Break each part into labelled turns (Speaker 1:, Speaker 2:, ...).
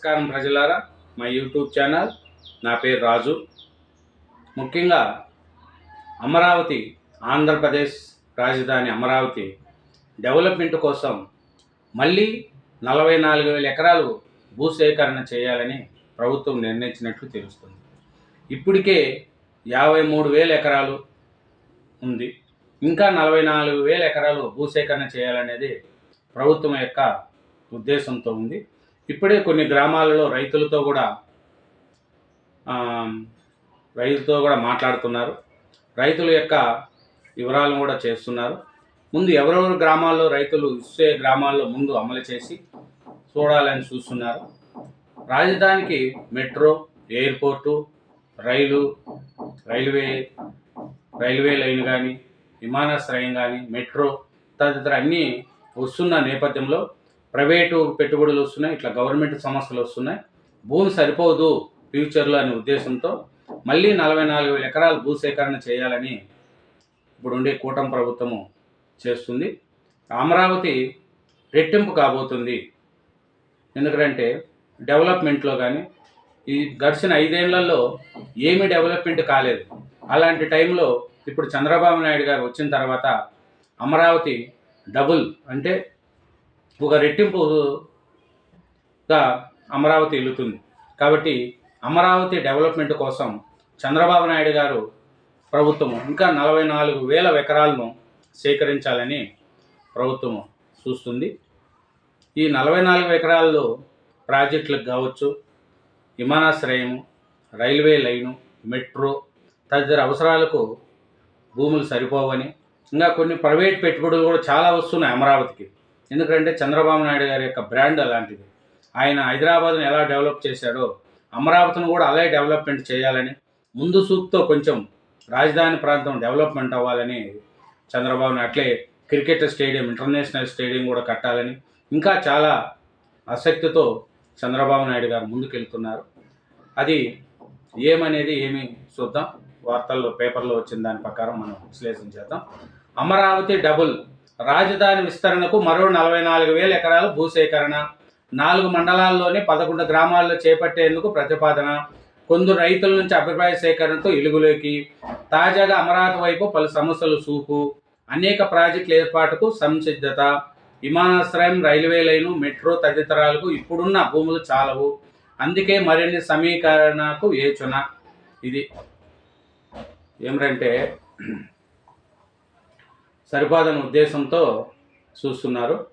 Speaker 1: నమస్కారం ప్రజలారా. మా యూట్యూబ్ ఛానల్ నా పేరు రాజు. ముఖ్యంగా అమరావతి ఆంధ్రప్రదేశ్ రాజధాని అమరావతి డెవలప్మెంట్ కోసం మళ్ళీ నలభై నాలుగు వేల ఎకరాలు భూసేకరణ చేయాలని ప్రభుత్వం నిర్ణయించినట్లు తెలుస్తుంది. ఇప్పటికే యాభై మూడు వేల ఎకరాలు ఉంది. ఇంకా నలభై నాలుగు వేల ఎకరాలు భూసేకరణ చేయాలనేది ప్రభుత్వం యొక్క ఉద్దేశంతో ఉంది. ఇప్పుడే కొన్ని గ్రామాలలో రైతులతో కూడా రైతులతో కూడా మాట్లాడుతున్నారు. రైతుల యొక్క వివరాలను కూడా చేస్తున్నారు. ముందు ఎవరెవరు గ్రామాల్లో రైతులు ఇచ్చే గ్రామాల్లో ముందు అమలు చేసి చూడాలని చూస్తున్నారు. రాజధానికి మెట్రో ఎయిర్పోర్టు రైలు రైల్వే రైల్వే లైన్ కానీ విమానాశ్రయం కానీ మెట్రో తదితర అన్నీ వస్తున్న నేపథ్యంలో ప్రైవేటు పెట్టుబడులు వస్తున్నాయి ఇట్లా గవర్నమెంట్ సంస్థలు వస్తున్నాయి. భూమి సరిపోదు ఫ్యూచర్లో అనే ఉద్దేశంతో మళ్ళీ నలభై నాలుగు వేల ఎకరాలు భూసేకరణ చేయాలని ఇప్పుడు ఉండే కూటమి ప్రభుత్వము చేస్తుంది. అమరావతి రెట్టింపు కాబోతుంది. ఎందుకంటే డెవలప్మెంట్లో కానీ ఈ గడిచిన ఐదేళ్ళలో ఏమీ డెవలప్మెంట్ కాలేదు. అలాంటి టైంలో ఇప్పుడు చంద్రబాబు నాయుడు గారు వచ్చిన తర్వాత అమరావతి డబుల్ అంటే ఒక రెట్టింపుగా అమరావతి ఇల్లుతుంది కాబట్టి అమరావతి డెవలప్మెంట్ కోసం చంద్రబాబు నాయుడు గారు ప్రభుత్వం ఇంకా నలభై నాలుగు వేల ఎకరాలను సేకరించాలని ప్రభుత్వము చూస్తుంది. ఈ నలభై నాలుగు ఎకరాల్లో ప్రాజెక్టులకు కావచ్చు విమానాశ్రయము రైల్వే లైను మెట్రో తదితర అవసరాలకు భూములు సరిపోవని ఇంకా కొన్ని ప్రైవేట్ పెట్టుబడులు కూడా చాలా వస్తున్నాయి అమరావతికి. ఎందుకంటే చంద్రబాబు నాయుడు గారి యొక్క బ్రాండ్ అలాంటిది. ఆయన హైదరాబాద్ను ఎలా డెవలప్ చేశాడో అమరావతిని కూడా అలాగే డెవలప్మెంట్ చేయాలని ముందు సూపుతో కొంచెం రాజధాని ప్రాంతం డెవలప్మెంట్ అవ్వాలని చంద్రబాబు అట్లే క్రికెట్ స్టేడియం ఇంటర్నేషనల్ స్టేడియం కూడా కట్టాలని ఇంకా చాలా ఆసక్తితో చంద్రబాబు నాయుడు గారు ముందుకెళ్తున్నారు. అది ఏమనేది ఏమి చూద్దాం. వార్తల్లో పేపర్లో వచ్చిన దాని ప్రకారం మనం విశ్లేషణ చేద్దాం. అమరావతి డబుల్ రాజధాని విస్తరణకు మరో నలభై నాలుగు వేల ఎకరాలు భూసేకరణ నాలుగు మండలాల్లోని పదకొండు గ్రామాల్లో చేపట్టేందుకు ప్రతిపాదన కొందరు రైతుల నుంచి అభిప్రాయ సేకరణతో ఇలుగులోకి తాజాగా అమరావతి వైపు పలు సమస్యలు చూపు అనేక ప్రాజెక్టుల ఏర్పాటుకు సంసిద్ధత విమానాశ్రయం రైల్వే లైను మెట్రో తదితరాలకు ఇప్పుడున్న భూములు చాలవు. అందుకే మరిన్ని సమీకరణకు యోచన ఇది ఏమిటంటే సరిపాదన ఉద్దేశంతో చూస్తున్నారు.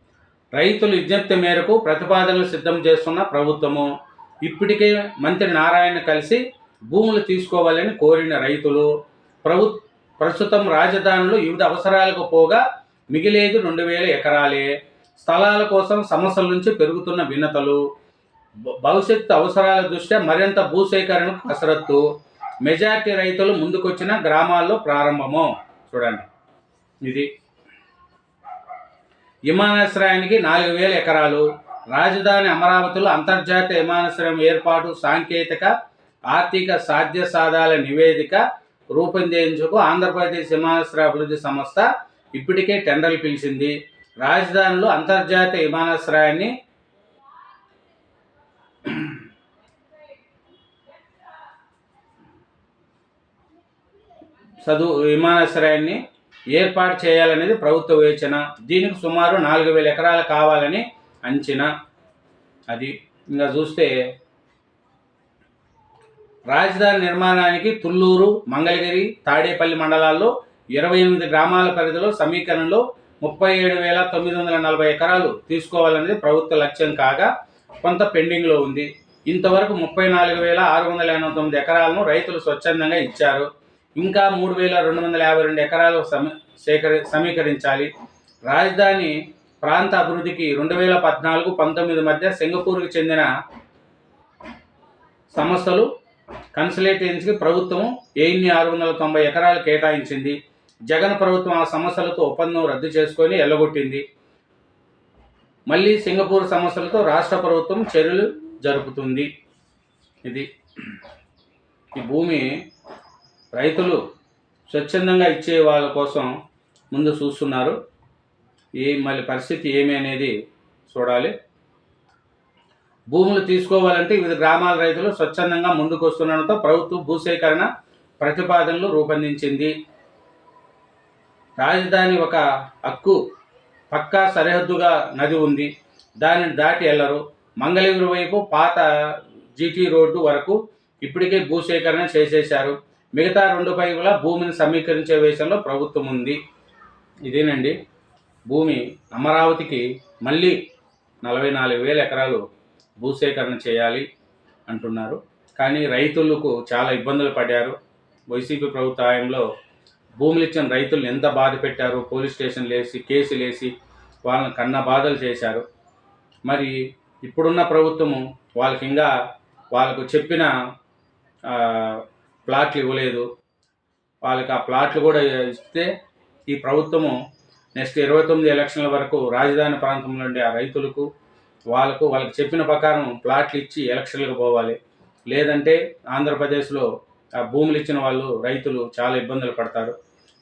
Speaker 1: రైతుల విజ్ఞప్తి మేరకు ప్రతిపాదనలు సిద్ధం చేస్తున్న ప్రభుత్వము ఇప్పటికే మంత్రి నారాయణ కలిసి భూములు తీసుకోవాలని కోరిన రైతులు ప్రభు ప్రస్తుతం రాజధానిలో వివిధ అవసరాలకు పోగా మిగిలేదు రెండు వేల ఎకరాలే. స్థలాల కోసం సమస్యల నుంచి పెరుగుతున్న భిన్నతలు భవిష్యత్తు అవసరాల దృష్ట్యా మరింత భూసేకరణకు కసరత్తు. మెజార్టీ రైతులు ముందుకొచ్చిన గ్రామాల్లో ప్రారంభము. చూడండి. ఇది విమానాశ్రయానికి నాలుగు వేల ఎకరాలు. రాజధాని అమరావతిలో అంతర్జాతీయ విమానాశ్రయం ఏర్పాటు సాంకేతిక ఆర్థిక సాధ్య సాధాల నివేదిక రూపొందించుకు ఆంధ్రప్రదేశ్ విమానాశ్రయ అభివృద్ధి సంస్థ ఇప్పటికే టెండర్లు పిలిచింది. రాజధానిలో అంతర్జాతీయ విమానాశ్రయాన్ని చదువు విమానాశ్రయాన్ని ఏర్పాటు చేయాలనేది ప్రభుత్వ యోచన దీనికి సుమారు నాలుగు వేల ఎకరాలు కావాలని అంచనా. అది ఇంకా చూస్తే రాజధాని నిర్మాణానికి తుళ్ళూరు మంగళగిరి తాడేపల్లి మండలాల్లో ఇరవై ఎనిమిది గ్రామాల పరిధిలో సమీకరణలో ముప్పై ఏడు వేల తొమ్మిది వందల నలభై ఎకరాలు తీసుకోవాలనేది ప్రభుత్వ లక్ష్యం కాగా కొంత పెండింగ్లో ఉంది. ఇంతవరకు ముప్పై నాలుగు వేల ఆరు వందల ఎనభై తొమ్మిది ఎకరాలను రైతులు స్వచ్ఛందంగా ఇచ్చారు. ఇంకా మూడు వేల రెండు వందల యాభై రెండు ఎకరాలు సమీ సేకరి సమీకరించాలి. రాజధాని ప్రాంత అభివృద్ధికి రెండు వేల పద్నాలుగు పంతొమ్మిది మధ్య సింగపూర్కి చెందిన సంస్థలు కన్సల్టెన్సీకి ప్రభుత్వం ఎయిన్ని ఆరు వందల తొంభై ఎకరాలు కేటాయించింది. జగన్ ప్రభుత్వం ఆ సమస్యలతో ఒప్పందం రద్దు చేసుకొని ఎల్లగొట్టింది. మళ్ళీ సింగపూర్ సమస్యలతో రాష్ట్ర ప్రభుత్వం చర్యలు జరుపుతుంది. ఇది ఈ భూమి రైతులు స్వచ్ఛందంగా ఇచ్చే వాళ్ళ కోసం ముందు చూస్తున్నారు. ఏ మళ్ళీ పరిస్థితి ఏమి అనేది చూడాలి. భూములు తీసుకోవాలంటే వివిధ గ్రామాల రైతులు స్వచ్ఛందంగా ముందుకు వస్తుండడంతో ప్రభుత్వం భూసేకరణ ప్రతిపాదనలు రూపొందించింది. రాజధాని ఒక హక్కు పక్కా సరిహద్దుగా నది ఉంది. దానిని దాటి వెళ్ళరు మంగళగిరి వైపు పాత జీటీ రోడ్డు వరకు ఇప్పటికే భూసేకరణ చేసేశారు. మిగతా రెండు పైపుల భూమిని సమీకరించే విషయంలో ప్రభుత్వం ఉంది. ఇదేనండి. భూమి అమరావతికి మళ్ళీ నలభై నాలుగు వేల ఎకరాలు భూసేకరణ చేయాలి అంటున్నారు. కానీ రైతులకు చాలా ఇబ్బందులు పడ్డారు. వైసీపీ ప్రభుత్వ హయాంలో భూములు ఇచ్చిన రైతులను ఎంత బాధ పెట్టారు? పోలీస్ స్టేషన్లు వేసి కేసులు వేసి వాళ్ళని కన్న బాధలు చేశారు. మరి ఇప్పుడున్న ప్రభుత్వము వాళ్ళకి ఇంకా వాళ్ళకు చెప్పిన ప్లాట్లు ఇవ్వలేదు. వాళ్ళకి ఆ ప్లాట్లు కూడా ఇస్తే ఈ ప్రభుత్వము నెక్స్ట్ ఇరవై తొమ్మిది ఎలక్షన్ల వరకు రాజధాని ప్రాంతంలో ఉండే ఆ రైతులకు వాళ్ళకు వాళ్ళకి చెప్పిన ప్రకారం ప్లాట్లు ఇచ్చి ఎలక్షన్లకు పోవాలి. లేదంటే ఆంధ్రప్రదేశ్లో ఆ భూములు ఇచ్చిన వాళ్ళు రైతులు చాలా ఇబ్బందులు పడతారు.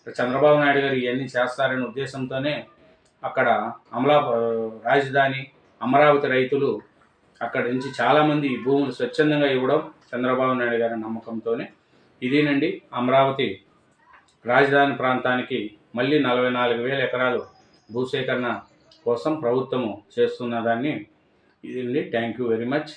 Speaker 1: చంద్రబాబు నాయుడు గారు ఇవన్నీ చేస్తారనే ఉద్దేశంతోనే అక్కడ అమలా రాజధాని అమరావతి రైతులు అక్కడి నుంచి చాలామంది భూములు స్వచ్ఛందంగా ఇవ్వడం చంద్రబాబు నాయుడు గారి నమ్మకంతోనే ఇదేనండి అమరావతి రాజధాని ప్రాంతానికి మళ్ళీ నలభై నాలుగు వేల ఎకరాలు భూసేకరణ కోసం ప్రభుత్వము చేస్తున్న దాన్ని ఇదండి థ్యాంక్ యూ వెరీ మచ్